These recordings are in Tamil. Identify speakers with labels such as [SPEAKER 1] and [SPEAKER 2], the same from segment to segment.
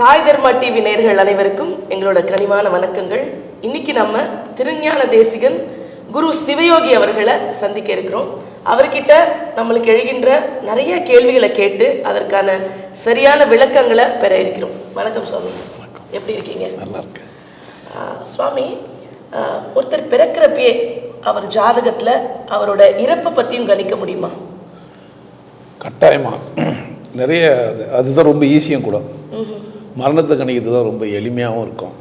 [SPEAKER 1] சாய் தர்மா டிவி நேர்கள் அனைவருக்கும் எங்களோட கனிவான வணக்கங்கள். இன்னைக்கு நம்ம திருஞான தேசிகன் குரு சிவயோகி அவர்களை சந்திக்க இருக்கிறோம். அவர்கிட்ட நம்மளுக்கு எழுகின்ற நிறைய கேள்விகளை கேட்டு அதற்கான சரியான விளக்கங்களை பெற இருக்கிறோம். வணக்கம் சுவாமி. எப்படி இருக்கீங்க?
[SPEAKER 2] நல்லா இருக்கு
[SPEAKER 1] ஆஹ் சுவாமி ஒருத்தர் பிறக்கிறப்பயே அவர் ஜாதகத்துல அவரோட இறப்பை பத்தியும் கணிக்க முடியுமா?
[SPEAKER 2] கட்டாயமா. நிறைய அது அதுதான் ரொம்ப ஈஸியும் கூட. மரணத்தை கணிக்கிறது தான் ரொம்ப எளிமையாகவும் இருக்கும்.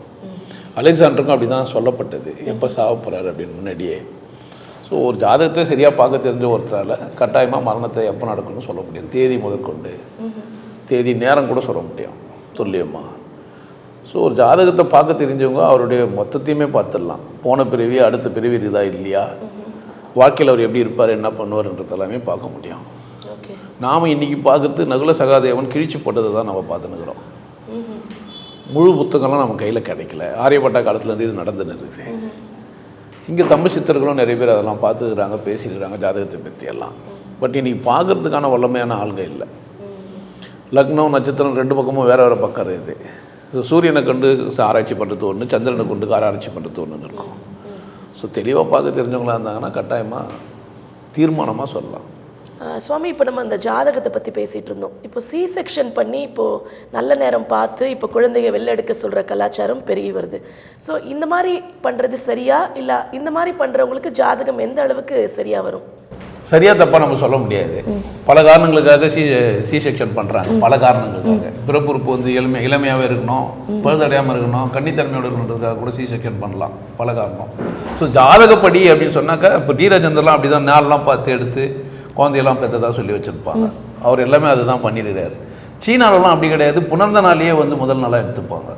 [SPEAKER 2] அலெக்சாண்டருக்கும் அப்படி தான் சொல்லப்பட்டது. எப்போ சாவ போகிறாரு அப்படின்னு முன்னாடியே. ஸோ ஒரு ஜாதகத்தை சரியாக பார்க்க தெரிஞ்ச ஒருத்தரால் கட்டாயமாக மரணத்தை எப்போ நடக்கும்னு சொல்ல முடியும். தேதி முதற்கொண்டு. தேதி நேரம் கூட சொல்ல முடியும். துல்லியமாக ஸோ ஒரு ஜாதகத்தை பார்க்க தெரிஞ்சவங்க அவருடைய மொத்தத்தையுமே பார்த்துடலாம். போன பிறவி அடுத்த பிறவி இருக்குதா இல்லையா? வாழ்க்கையில் அவர் எப்படி இருப்பார் என்ன பண்ணுவார்ன்றது எல்லாமே பார்க்க முடியும். நாம் இன்னைக்கு பார்க்குறது நகுல சகாதேவன் கிழிச்சு போட்டதை தான் நம்ம பார்த்துன்னுக்குறோம். முழு புத்தகம்லாம் நம்ம கையில் கிடைக்கல. ஆரியப்பட்ட காலத்துலேருந்து இது நடந்துன்னு இருக்குது. இங்கே தமிழ் சித்தர்களும் நிறைய பேர் அதெல்லாம் பார்த்துருக்குறாங்க பேசியிருக்கிறாங்க ஜாதகத்தை பற்றி எல்லாம். பட் இன்னைக்கு பார்க்கறதுக்கான வல்லமையான ஆளுங்க இல்லை. லக்னம் நட்சத்திரம் ரெண்டு பக்கமும் வேறு வேறு பக்கம் இருக்குது. சூரியனை கண்டு ஆராய்ச்சி பண்ணுறது ஒன்று சந்திரனை கொண்டு ஆராய்ச்சி பண்ணுறது ஒன்றுன்னு இருக்கும். ஸோ தெளிவாக பார்க்க தெரிஞ்சவங்களாக இருந்தாங்கன்னா கட்டாயமாக தீர்மானமாக சொல்லலாம்.
[SPEAKER 1] சுவாமி இப்போ நம்ம அந்த ஜாதகத்தை பற்றி பேசிகிட்டு இருந்தோம். இப்போ சி செக்ஷன் பண்ணி இப்போது நல்ல நேரம் பார்த்து இப்போ குழந்தைய வெளில எடுக்க சொல்கிற கலாச்சாரம் பெருகி வருது. ஸோ இந்த மாதிரி பண்ணுறது சரியா? இல்லை இந்த மாதிரி பண்ணுறவங்களுக்கு ஜாதகம் எந்த அளவுக்கு சரியாக வரும்?
[SPEAKER 2] சரியா தப்பா நம்ம சொல்ல முடியாது. பல காரணங்களுக்காக சி சி செக்ஷன் பண்றாங்க. பல காரணங்களுக்காக. பிறப்புறுப்பு வந்து இளமை இளமையாகவே இருக்கணும். பழுதடையாமல் இருக்கணும். கன்னித்தன்மையோடு இருக்கணுன்றதுக்காக கூட சி செக்ஷன் பண்ணலாம். பல காரணம். ஸோ ஜாதகப்படி அப்படின்னு சொன்னாக்கா இப்போ டி ராஜேந்தர்லாம் அப்படி தான் நாளெலாம் பார்த்து எடுத்து குழந்தையெல்லாம் பெற்றதாக சொல்லி வச்சுருப்பாங்க. அவர் எல்லாமே அதுதான் பண்ணியிருக்காரு சீனாலெலாம் அப்படி கிடையாது. புணர்ந்த நாளையே வந்து முதல் நாளாக எடுத்துப்பாங்க.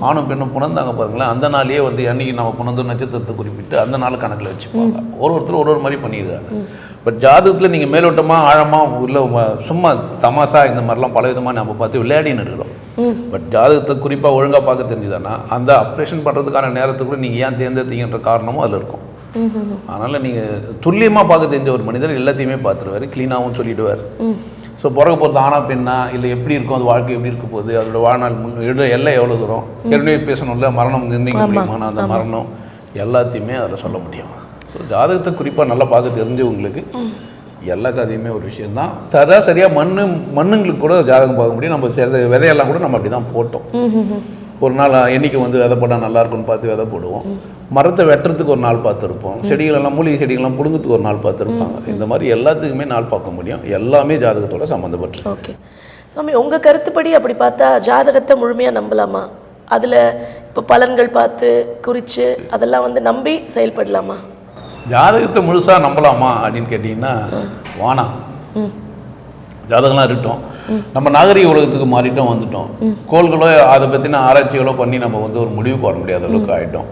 [SPEAKER 2] ஆணும் பெண்ணும் புணர்ந்தாங்க பாருங்களேன். அந்த நாளையே வந்து அன்னைக்கு நம்ம புணர்ந்து நட்சத்திரத்தை குறிப்பிட்டு அந்த நாள் கணக்கில் வச்சுப்பாங்க. ஒரு ஒருத்தர் ஒரு ஒரு மாதிரி பண்ணியிருக்காங்க. பட் ஜாதகத்தில் நீங்கள் மேலோட்டமாக ஆழமாக உள்ள வ- சும்மா தமாசா இந்த மாதிரிலாம் பல விதமாக நம்ம பார்த்து விளையாடின்னு இருக்கிறோம். பட் ஜாதகத்தை குறிப்பாக ஒழுங்காக பார்க்க தெரிஞ்சுதானா? அந்த ஆப்ரேஷன் பண்ணுறதுக்கான நேரத்தை கூட நீங்கள் ஏன் தேர்ந்தெடுத்தீங்கன்ற காரணமும் அதில் இருக்கும். அதனால் நீங்கள் துல்லியமாக பார்க்க தெரிஞ்ச ஒரு மனிதர் எல்லாத்தையுமே பார்த்துருவாரு க்ளீனாகவும் சொல்லிடுவார். ஸோ பிறகு போகிறது ஆனா பெண்ணா இல்லை எப்படி இருக்கும் அது வாழ்க்கை எப்படி இருக்க போகுது அதோட வாழ்நாள் முன் எடு எல்லை எவ்வளோ தூரம்? ஏற்கனவே பேசணும்ல மரணம் நிர்ணயிக்க முடியுமான அந்த மரணம் எல்லாத்தையுமே அதில் சொல்ல முடியும். ஸோ ஜாதகத்தை குறிப்பாக நல்லா பார்க்க தெரிஞ்சவங்களுக்கு எல்லா கதையுமே ஒரு விஷயம்தான். சராசரியாக மண்ணு மண்ணுங்களுக்கு கூட ஜாதகம் பார்க்க முடியும். நம்ம விதையெல்லாம் கூட நம்ம அப்படி தான் போட்டோம் ஒரு நாள் என்னைக்கு வந்து விதை போட்டால் நல்லா இருக்கும்னு பார்த்து விதை போடுவோம். மரத்தை வெட்டுறதுக்கு ஒரு நாள் பார்த்துருப்போம். செடிகளெல்லாம் மூலிகை செடிகளெல்லாம் பிடுங்கிறதுக்கு ஒரு நாள் பார்த்துருப்பாங்க. இந்த மாதிரி எல்லாத்துக்குமே நாள் பார்க்க முடியும். எல்லாமே ஜாதகத்தோட சம்மந்தப்பட்டு
[SPEAKER 1] ஓகே. சுவாமி உங்கள் கருத்துப்படி அப்படி பார்த்தா ஜாதகத்தை முழுமையாக நம்பலாமா? அதில் இப்போ பலன்கள் பார்த்து குறித்து அதெல்லாம் வந்து நம்பி செயல்படலாமா?
[SPEAKER 2] ஜாதகத்தை முழுசாக நம்பலாமா அப்படின்னு கேட்டிங்கன்னா வானாம் ஜாதகம்லாம் இருக்கட்டும். நம்ம நாகரிக உலகத்துக்கு மாறிட்டோம் வந்துட்டோம். கோள்களோ அதை பற்றின ஆராய்ச்சிகளோ பண்ணி நம்ம வந்து ஒரு முடிவுக்கு வர முடியாத அளவுக்கு ஆகிட்டோம்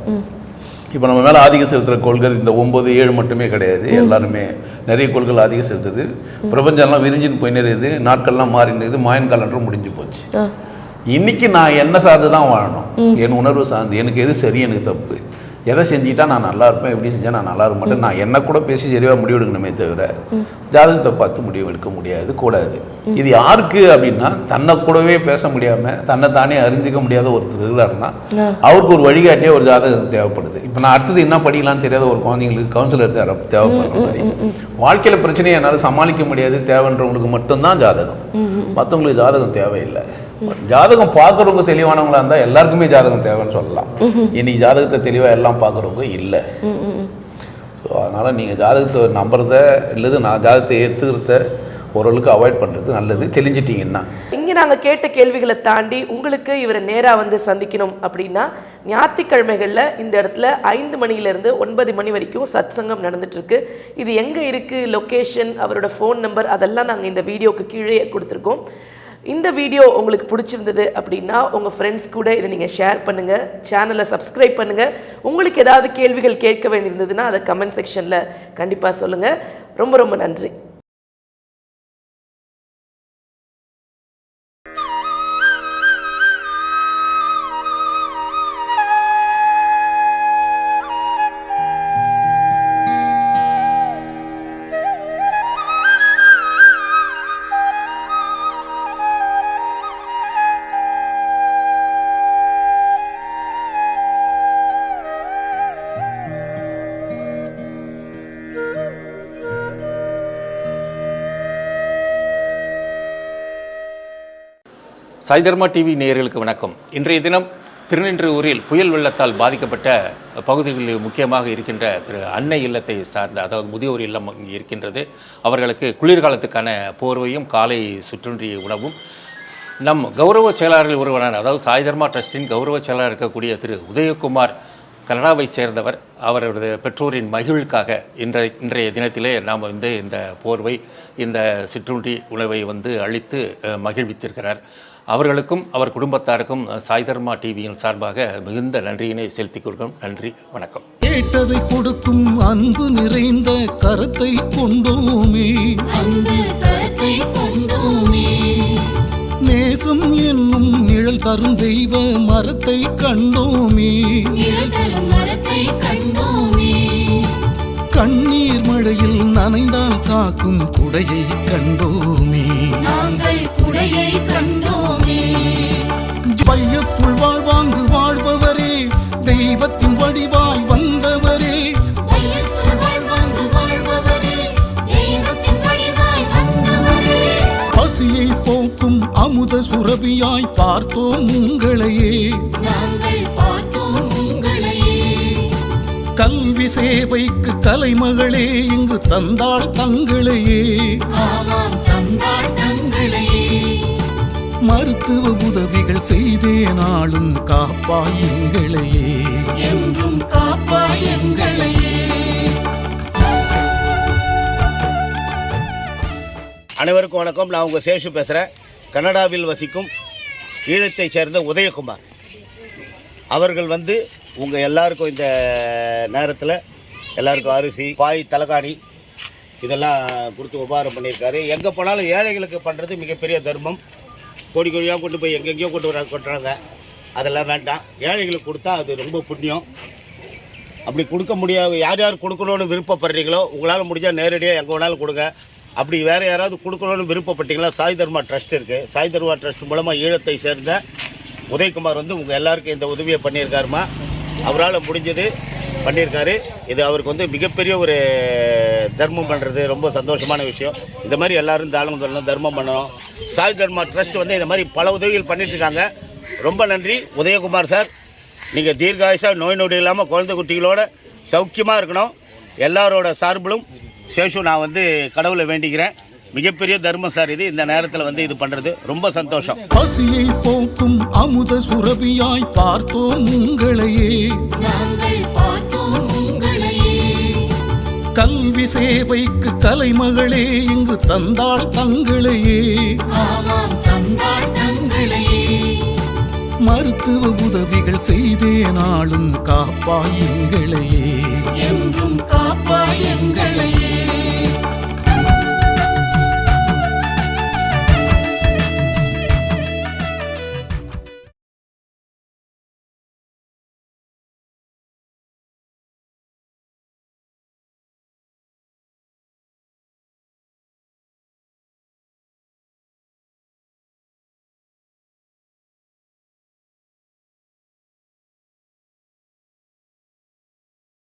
[SPEAKER 2] இப்போ நம்ம மேலே ஆதிக்கம் செலுத்துகிற கோள்கள் இந்த ஒம்பது ஏழு மட்டுமே கிடையாது. எல்லாருமே நிறைய கோள்கள் ஆதிக்கம் செலுத்துது. பிரபஞ்சம்லாம் விரிஞ்சின்னு போய் நிறையுது நாட்கள்லாம் மாறினது மாயன் காலண்டரும் முடிஞ்சு போச்சு. இன்னைக்கு நான் என்ன சார்ந்து தான் வாழணும் என் உணர்வு சார்ந்து. எனக்கு எது சரி எனக்கு தப்பு? எதை செஞ்சுட்டா நான் நல்லா இருப்பேன் எப்படி செஞ்சால் நான் நல்லா இருக்க மாட்டேன் நான் என்ன கூட பேசி சரியாக முடிவு எடுக்கணுமே தவிர ஜாதகத்தை பார்த்து முடிவு எடுக்க முடியாது கூடாது. இது யாருக்கு அப்படின்னா தன்னை கூடவே பேச முடியாமல் தன்னை தானே அறிஞ்சிக்க முடியாத ஒருத்தர் இருக்கிறாருன்னா அவருக்கு ஒரு வழிகாட்டியே ஒரு ஜாதகம் தேவைப்படுது. இப்போ நான் அடுத்தது என்ன படிக்கலாம்னு தெரியாத ஒரு குழந்தைங்களுக்கு கவுன்சிலர் தேவை தேவைப்படுற மாதிரி. வாழ்க்கையில் பிரச்சனையை என்னால் சமாளிக்க முடியாது தேவைன்றவங்களுக்கு மட்டும்தான் ஜாதகம். மற்றவங்களுக்கு ஜாதகம் தேவையில்லை. ஜாதகம் பார்க்குறவங்க தெளிவானவங்களா இருந்தால் எல்லாருக்குமே ஜாதகம் தேவைன்னு சொல்லலாம். இன்னைக்கு ஜாதகத்தை தெளிவாக எல்லாம் பார்க்குறவங்க இல்லை. ஸோ அதனால் நீங்கள் ஜாதகத்தை நம்புறத இல்லது நான் ஜாதகத்தை ஏற்றுக்கிறத ஓரளவுக்கு அவாய்ட் பண்ணுறது நல்லது. தெரிஞ்சிட்டிங்கன்னா
[SPEAKER 1] இங்கே நாங்கள் கேட்ட கேள்விகளை தாண்டி உங்களுக்கு இவரை நேராக வந்து சந்திக்கணும் அப்படின்னா ஞாயிற்றுக்கிழமைகளில் இந்த இடத்துல ஐந்து மணியிலேருந்து ஒன்பது மணி வரைக்கும் சத் சங்கம் நடந்துட்டுருக்கு. இது எங்கே இருக்குது லொக்கேஷன் அவரோட ஃபோன் நம்பர் அதெல்லாம் நாங்கள் இந்த வீடியோக்கு கீழே கொடுத்துருக்கோம். இந்த வீடியோ உங்களுக்கு பிடிச்சிருந்தது அப்படின்னா உங்கள் ஃப்ரெண்ட்ஸ் கூட இதை நீங்கள் ஷேர் பண்ணுங்கள் சேனலை சப்ஸ்கிரைப் பண்ணுங்கள் உங்களுக்கு ஏதாவது கேள்விகள் கேட்க வேண்டியிருந்ததுன்னா அதை கமெண்ட் செக்ஷனில் கண்டிப்பாக சொல்லுங்கள் ரொம்ப ரொம்ப நன்றி.
[SPEAKER 3] சாய்தர்மா டிவி நேயர்களுக்கு வணக்கம். இன்றைய தினம் திருநின்றூரில் புயல் வெள்ளத்தால் பாதிக்கப்பட்ட பகுதிகளில் முக்கியமாக இருக்கின்ற திரு அன்னை இல்லத்தை சார்ந்த அதாவது முதியோர் இல்லம் இங்கே இருக்கின்றது. அவர்களுக்கு குளிர்காலத்துக்கான போர்வையும் காலை சுற்றுன்றிய உணவும். நம் கௌரவ செயலாளர்கள் ஒருவரான அதாவது சாய்தர்மா ட்ரஸ்டின் கௌரவ செயலாளர் இருக்கக்கூடிய திரு உதயகுமார் கனடாவைச் சேர்ந்தவர். அவரது பெற்றோரின் மகிழ்வுக்காக இன்றைய இன்றைய தினத்திலே நாம் வந்து இந்த போர்வை இந்த சிற்றுண்டி உணவை வந்து அளித்து மகிழ்வித்திருக்கிறார். அவர்களுக்கும் அவர் குடும்பத்தாருக்கும் அஹ், சாய்தர்மா டிவியின் சார்பாக மிகுந்த நன்றியினை செலுத்திக் கொள்கிறோம். நன்றி வணக்கம்.
[SPEAKER 4] கேட்டதை கொடுக்கும் அன்பு நிறைந்த கரத்தை கொண்டோமே.
[SPEAKER 5] அன்பு கரத்தை கொண்டோமே.
[SPEAKER 4] நேசம் என்னும் நிழல் தரும் தெய்வ மரத்தை கண்டோமே.
[SPEAKER 5] நிழல் தரும் மரத்தை கண்டோமே.
[SPEAKER 4] கண்ணீர் மழையில் நனைந்தால் காக்கும் குடையை கண்டோமே.
[SPEAKER 5] நாங்கள் குடையை கண்டோமே.
[SPEAKER 4] அமுத சுரபியாய் பார்த்தோம் உங்களையே.
[SPEAKER 5] நாங்கள் பார்த்தோம் உங்களையே.
[SPEAKER 4] கல்வி சேவைக்கு கலைமகளே இங்கு தந்தாள் தங்களையே. மருத்துவ உதவிகள் செய்தே நாளும் காப்பாய் எங்களையே.
[SPEAKER 5] என்றும் காப்பாய் எங்களையே.
[SPEAKER 6] அனைவருக்கும் வணக்கம். நான் உங்கள் சேஷு பேசுகிறேன் கனடாவில் வசிக்கும் ஈழத்தை சேர்ந்த உதயகுமார். அவர்கள் வந்து உங்கள் எல்லாருக்கும் இந்த நேரத்தில் எல்லாருக்கும் அரிசி பாய் தலகாணி இதெல்லாம் கொடுத்து உபகாரம் பண்ணியிருக்காரு. எங்கே போனாலும் ஏழைகளுக்கு பண்ணுறது மிகப்பெரிய தர்மம். கோடி கோடியாக கொண்டு போய் எங்கெங்கேயோ கொண்டு வர கொட்டுறாங்க. அதெல்லாம் வேண்டாம். ஏழைகளுக்கு கொடுத்தா அது ரொம்ப புண்ணியம். அப்படி கொடுக்க முடியாது யார் யார் கொடுக்கணும்னு விருப்பப்படுறீங்களோ உங்களால் முடிஞ்சால் நேரடியாக எங்கே வேணாலும் கொடுங்க. அப்படி வேறு யாராவது கொடுக்கணும்னு விருப்பப்பட்டீங்களா? சாய் தர்மா ட்ரஸ்ட் இருக்குது சாய் தர்மா ட்ரஸ்ட் மூலமாக ஈழத்தை சேர்ந்த உதயகுமார் வந்து உங்கள் எல்லாருக்கும் இந்த உதவியை பண்ணியிருக்காருமா? அவரால் முடிஞ்சது பண்ணியிருக்காரு. இது அவருக்கு வந்து மிகப்பெரிய ஒரு தர்மம் பண்ணுறது ரொம்ப சந்தோஷமான விஷயம். இந்த மாதிரி எல்லாரும் தானம் தரணும் தர்மம் பண்ணணும். சாய் தர்மா ட்ரஸ்ட் வந்து இந்த மாதிரி பல உதவிகள் பண்ணிட்டுருக்காங்க. ரொம்ப நன்றி. உதயகுமார் சார் நீங்கள் தீர்காயுசாக நோய் நொடி இல்லாமல் குழந்தை குட்டிகளோட சௌக்கியமாக இருக்கணும். எல்லாரோட சார்பிலும் சேஷு நான் வந்து கடவுளை வேண்டிக்கிறேன். மிகப்பெரிய தர்மம் சார் இது. இந்த நேரத்தில் வந்து இது பண்ணுறது ரொம்ப சந்தோஷம்.
[SPEAKER 4] பசியை போக்கும் அமுத சுரபியாய் பார்த்தோம் உங்களையே.
[SPEAKER 5] நாங்கள் பார்த்தோம் உங்களையே.
[SPEAKER 4] கல்வி சேவைக்கு கலைமகளே இங்கு
[SPEAKER 5] தந்தாள் தங்களையே.
[SPEAKER 4] மருத்துவ உதவிகள் செய்தே நாளும் காப்பாய் எங்களையே.
[SPEAKER 5] என்றும்